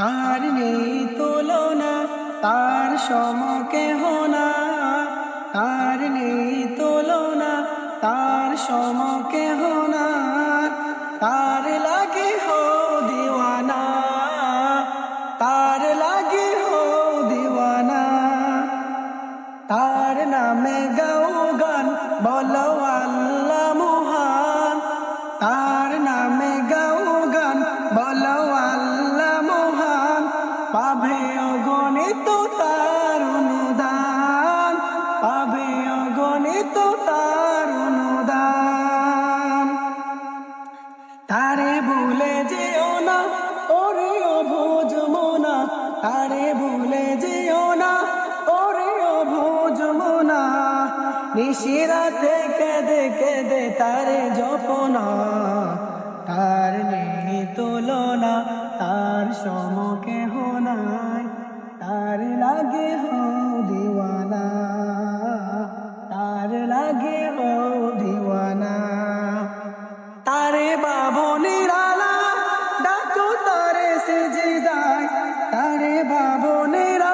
তার নেই তুলনা, তার সমকে হোনা। তার নেই তুলনা, তার সমকে হোনা। তার লাগে হো দিওয়ানা, তার লাগে হো দিওয়ানা। তার নামে গাও গান, বলো আল্লাহ পাবে অগণিত তার অনুদান, পাবে অগণিত তার অনুদান। তারে ভুলে যেও না, ওরে অভোজ মোনা। তারে ভুলে যেও না, ওরে অভোজ মোনা। নিশিরা থেকে দেখে দে তারে জপনা। তুলনা, তার সমকে নাই তার লাগে হো দিওয়ানা, তার লাগে হো দিওয়ানা। তারে বাবু আলা, ডাকো তারে সেজে দায় তারে বাবু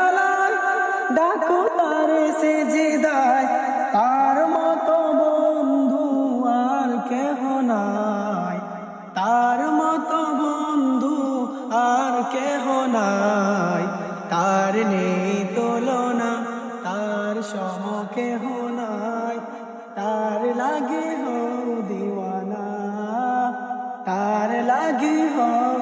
আলা, ডাকো তারে সেজে নাই তার নেই তুলনা তার সমকে নাই তার লাগে হো দিওয়ানা তার লাগে হো